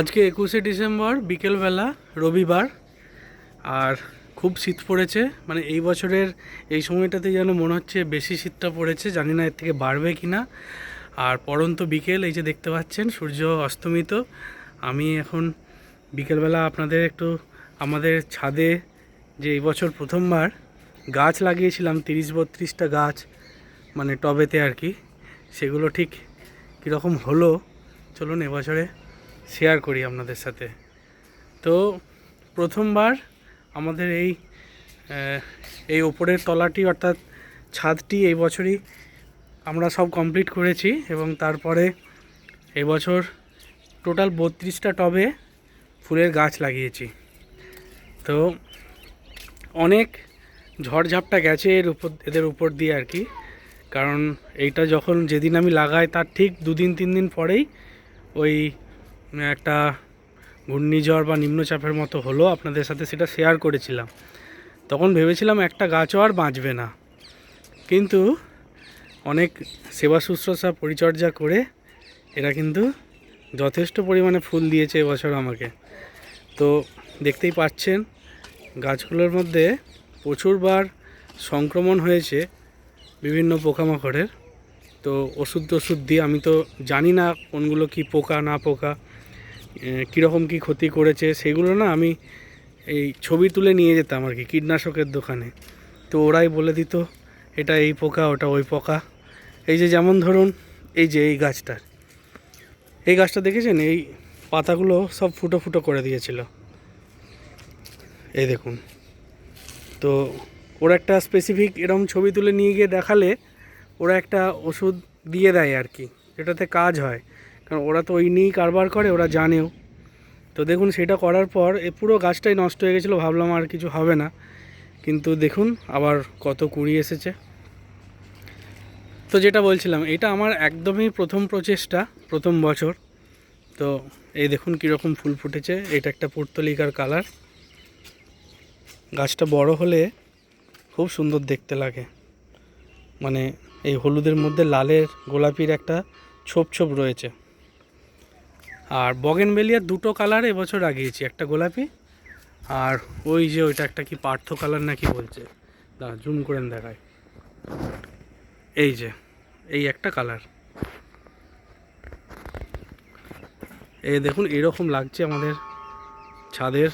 আজকে একুশে ডিসেম্বর, বিকেলবেলা, রবিবার, আর খুব শীত পড়েছে। মানে এই বছরের এই সময়টাতে যেন মনে হচ্ছে বেশি শীতটা পড়েছে, জানি না এর থেকে বাড়বে কি না আর পরন্ত বিকেল, এই যে দেখতে পাচ্ছেন, সূর্য অস্তমিত। আমি এখন বিকেলবেলা আপনাদের একটু আমাদের ছাদে যে এই বছর প্রথমবার গাছ লাগিয়েছিলাম, তিরিশ বত্রিশটা গাছ মানে টবেতে আর কি, সেগুলো ঠিক কীরকম হলো, চলুন এবছরে শেয়ার করি আপনাদের সাথে। তো প্রথমবার আমাদের এই এই ওপরের তলাটি অর্থাৎ ছাদটি এই বছরই আমরা সব কমপ্লিট করেছি এবং তারপরে এবছর টোটাল বত্রিশটা টবে ফুলের গাছ লাগিয়েছি। তো অনেক ঝড়ঝাপটা গেছে এর উপর, এদের উপর দিয়ে আর কি। কারণ এইটা যখন যেদিন আমি লাগাই তার ঠিক দুদিন, তিন দিন পরেই ওই একটা ঘূর্ণিঝড় বা নিম্নচাপের মতো হলো, আপনাদের সাথে সেটা শেয়ার করেছিলাম। তখন ভেবেছিলাম একটা গাছও আর বাঁচবে না। কিন্তু অনেক সেবা শুশ্রূষা পরিচর্যা করে এরা কিন্তু যথেষ্ট পরিমাণে ফুল দিয়েছে এবছর আমাকে। তো দেখতেই পাচ্ছেন, গাছগুলোর মধ্যে প্রচুরবার সংক্রমণ হয়েছে বিভিন্ন পোকামাকড়ের। তো ওষুধ টষুধ দিয়ে আমি তো জানি না কোনগুলো কি পোকা, না পোকা। কীরকম কি ক্ষতি করেছে সেগুলো না আমি এই ছবি তুলে নিয়ে যেতাম আর কি, কীটনাশকের দোকানে। তো ওরাই বলে দিত, এটা এই পোকা, ওটা ওই পোকা। এই যে যেমন ধরুন, এই যে এই গাছটা এই গাছটা দেখেছেন? এই পাতাগুলো সব ফুটো ফুটো করে দিয়েছিল। এই দেখুন। তো ওরা একটা স্পেসিফিক এরকম ছবি তুলে নিয়ে গিয়ে দেখালে ওরা একটা ওষুধ দিয়ে দেয় আর কি, যেটাতে কাজ হয়। কারণ ওরা তো ওই নিয়েই কারবার করে, ওরা জানেও। তো দেখুন, সেটা করার পর এ পুরো গাছটাই নষ্ট হয়ে গেছিল, ভাবলাম আর কিছু হবে না। কিন্তু দেখুন, আবার কত কুড়ি এসেছে। তো যেটা বলছিলাম, এটা আমার একদমই প্রথম প্রচেষ্টা, প্রথম বছর। তো এই দেখুন, কীরকম ফুল ফুটেছে। এটা একটা পুর্তলিকার কালার। গাছটা বড় হলে খুব সুন্দর দেখতে লাগে। মানে এই হলুদের মধ্যে লালের গোলাপির একটা ছোপ ছোপ রয়েছে। আর বগেন বগেনবেলিয়ার দুটো কালার এবছর লাগিয়েছি একটা গোলাপি আর ওই যে ওইটা একটা কি পার্থ কালার নাকি বলছে। দাঁড়া, জুম করে দেখায় এই যে, এই একটা কালার। এই দেখুন, এরকম লাগছে আমাদের ছাদের।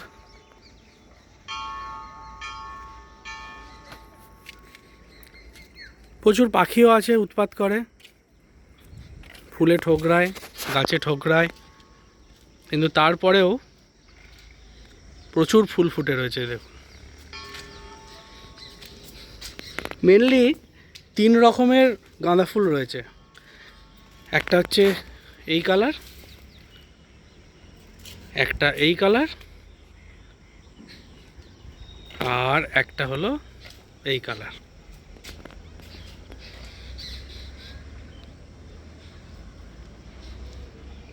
প্রচুর পাখিও আছে উৎপাত করে। ফুলে ঠোকরায়, গাছে ঠোকরায়। কিন্তু তারপরেও প্রচুর ফুল ফুটে রয়েছে, দেখুন। মেনলি তিন রকমের গাঁদা ফুল রয়েছে। একটা হচ্ছে এই কালার, একটা এই কালার, আর একটা হলো এই কালার।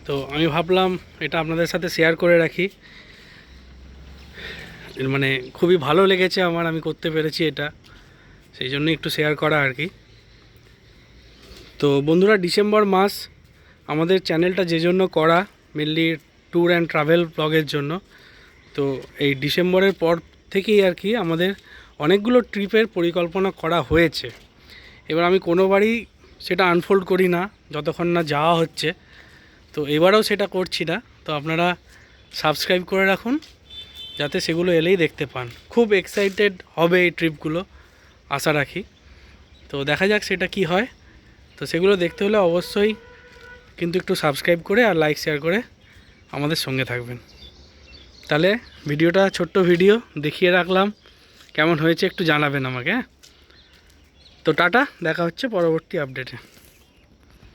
তো আমি ভাবলাম এটা আপনাদের সাথে শেয়ার করে রাখি। মানে খুবই ভালো লেগেছে আমার, আমি করতে পেরেছি এটা। সেই জন্য একটু শেয়ার করা আর কি। তো বন্ধুরা, ডিসেম্বর মাস আমাদের চ্যানেলটা যে জন্য করা মেনলি ট্যুর অ্যান্ড ট্রাভেল ব্লগের জন্য। তো এই ডিসেম্বরের পর থেকেই আর কি আমাদের অনেকগুলো ট্রিপের পরিকল্পনা করা হয়েছে। এবার আমি কোনোবারই সেটা আনফোল্ড করি না, যতক্ষণ না যাওয়া হচ্ছে। তো এবারেও সেটা করছি না। তো আপনারা সাবস্ক্রাইব করে রাখুন, যাতে সেগুলো এলেই দেখতে পান। খুব এক্সাইটেড হবে এই ট্রিপগুলো আশা রাখি। তো দেখা যাক সেটা কি হয়। তো সেগুলো দেখতে হলে অবশ্যই কিন্তু একটু সাবস্ক্রাইব করে আর লাইক শেয়ার করে আমাদের সঙ্গে থাকবেন। তাহলে ভিডিওটা ছোট্ট ভিডিও, দেখিয়ে রাখলাম। কেমন হয়েছে একটু জানাবেন আমাকে হ্যাঁ? তো টাটা, দেখা হচ্ছে পরবর্তী আপডেটে